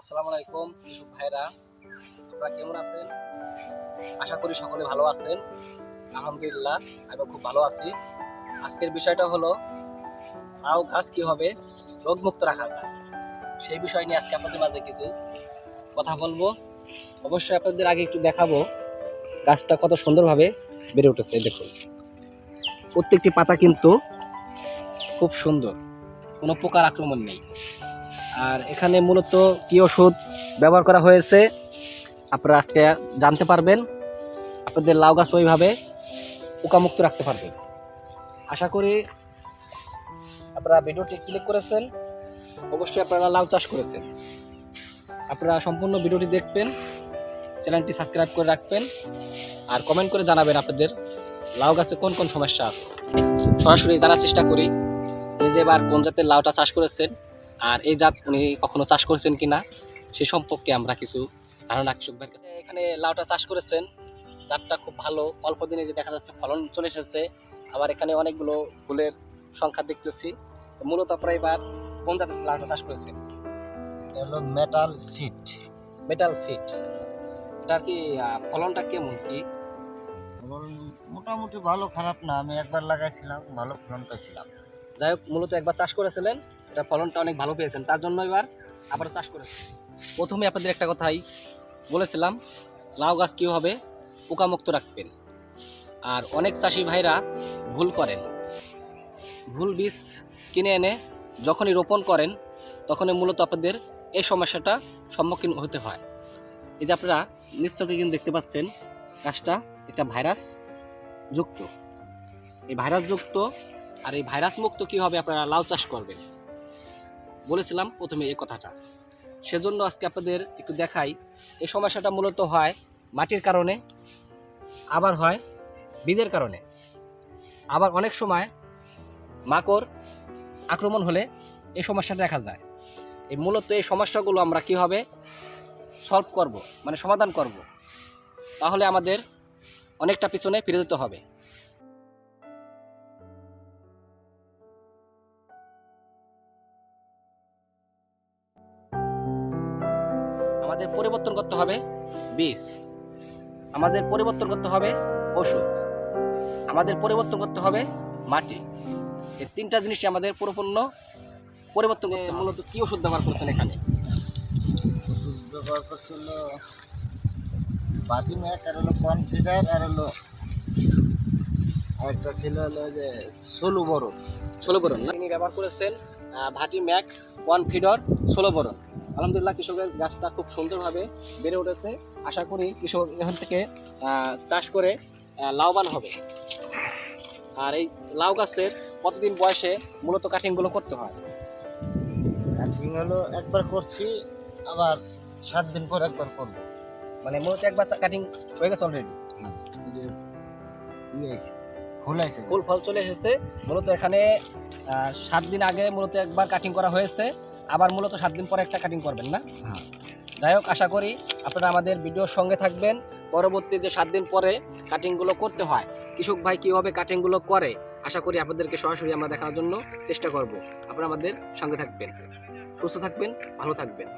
আসসালামু আলাইকুম কৃষক ভাইরা। আপনারা কেমন আছেন? আশা করি সকলে ভালো আছেন। আলহামদুলিল্লাহ আমি খুব ভালো আছি। আজকের বিষয়টা হলো, লাউ গাছ কীভাবে রোগমুক্ত রাখা যায়? সেই বিষয় নিয়ে আজকে আপনাদের মাঝে কিছু কথা বলব। অবশ্যই আপনাদের আগে একটু দেখাবো, গাছটা কত সুন্দরভাবে বেড়ে উঠেছে, দেখুন। প্রত্যেকটি পাতা কিন্তু খুব সুন্দর। কোনো পোকার আক্রমণ নেই। আর এখানে মূলত কি ওষুধ ব্যবহার করা হয়েছে, আপনারা আজকে জানতে পারবেন। আপনাদের লাউ গাছ ওইভাবে পোকামুক্ত রাখতে পারবেন আশা করি আপনারা ভিডিওটি ক্লিক করেছেন, অবশ্যই আপনারা লাউ চাষ করেছেন। আপনারা সম্পূর্ণ ভিডিওটি দেখবেন, চ্যানেলটি সাবস্ক্রাইব করে রাখবেন, আর কমেন্ট করে জানাবেন আপনাদের লাউ গাছে কোন কোন সমস্যা আছে। সরাসরি জানার চেষ্টা করি। উনি যে এবার কোন জাতের লাউটা চাষ করেছেন আর এই জাত উনি কখনো চাষ করেছেন কিনা সে সম্পর্কে আমরা কিছু ধারণা কৃষক ভাইয়ের কাছে এখানে লাউটা চাষ করেছেন জাতটা খুব ভালো। অল্প দিনে যে দেখা যাচ্ছে ফলন চলে এসেছে। আবার এখানে অনেকগুলো ফুলের সংখ্যা দেখতেছি। মূলত আপনারা এবার কোন জাতের লাউটা চাষ করেছেন? হলো মেটাল সিট মেটাল সিট এটার কি ফলনটা কেমন কি? মোটামুটি ভালো খারাপ না। আমি একবার লাগাইছিলাম ভালো ফলন পাইছিলাম। যাই হোক, মূলত একবার চাষ করেছিলেন, এটা ফলনটা অনেক ভালো পেয়েছেন, তার জন্য এবার আবার চাষ করেছেন প্রথমে আপনাদের একটা কথাই বলেছিলাম, লাউ গাছ কীভাবে পোকামুক্ত রাখবেন? আর অনেক চাষি ভাইরা ভুল করেন। ভুল বীজ কিনে এনে যখনই রোপণ করেন, তখনই মূলত আপনাদের এই সমস্যাটা সম্মুখীন হতে হয়। এই যে আপনারা নিশ্চয়ই কিন্তু দেখতে পাচ্ছেন, গাছটা একটা ভাইরাস যুক্ত। এই ভাইরাস যুক্ত আর এই ভাইরাস মুক্ত কীভাবে আপনারা লাউ চাষ করবেন? বলেছিলাম প্রথমে এই কথাটা। সেজন্য আজকে আপনাদের একটু দেখাই। এই সমস্যাটা মূলত হয় মাটির কারণে, আবার হয় বীজের কারণে। আবার অনেক সময় মাকড় আক্রমণ হলে এই সমস্যাটা দেখা যায়। এই মূলত এই সমস্যাগুলো আমরা কীভাবে সলভ করব মানে সমাধান করব, তাহলে আমাদের অনেকটা পিছনে ফিরে যেতে হবে। আমাদের পরিবর্তন করতে হবে বীজ। আমাদের পরিবর্তন করতে হবে ওষুধ। আমাদের পরিবর্তন করতে হবে মাটি। এই তিনটা জিনিসই আমাদের পুরোপূর্ণ পরিবর্তন করতে। মূলত কি ওষুধ ব্যবহার করছেন এখানে? ওষুধ ব্যবহার করছিল বাটি ম্যাক আর হলো কনফিডার আর হলো আরেকটা ছিল হলো যে ষোলো বড় ষোলো বরণ তিনি ব্যবহার করেছেন ভাটি ম্যাক ওয়ান ফিডর ষোলো বরণ। আলহামদুলিল্লাহ কৃষকের গাছটা খুব সুন্দরভাবে বেড়ে উঠেছে। আশা করি কৃষক এখান থেকে চাষ করে লাভবান হবে। আর এই লাউ গাছের কতদিন বয়সে মূলত কাটিংগুলো করতে হয়? কাটিং হলো একবার করছি আবার সাত দিন পর একবার করব। মানে মূলত একবার কাটিং হয়ে গেছে অলরেডি এই যে ইয়ে ফুল ফুল ফল চলে এসেছে। মূলত এখানে আহ, সাত দিন আগে মূলত একবার কাটিং করা হয়েছে। আবার মূলত সাত দিন পরে একটা কাটিং করবেন না? হ্যাঁ। যাই হোক আশা করি আপনারা আমাদের ভিডিওর সঙ্গে থাকবেন। পরবর্তী যে সাত দিন পরে কাটিংগুলো করতে হয় কৃষক ভাই কীভাবে কাটিংগুলো করে আশা করি আপনাদেরকে সরাসরি আমরা দেখানোর জন্য চেষ্টা করব। আপনারা আমাদের সঙ্গে থাকবেন। সুস্থ থাকবেন ভালো থাকবেন।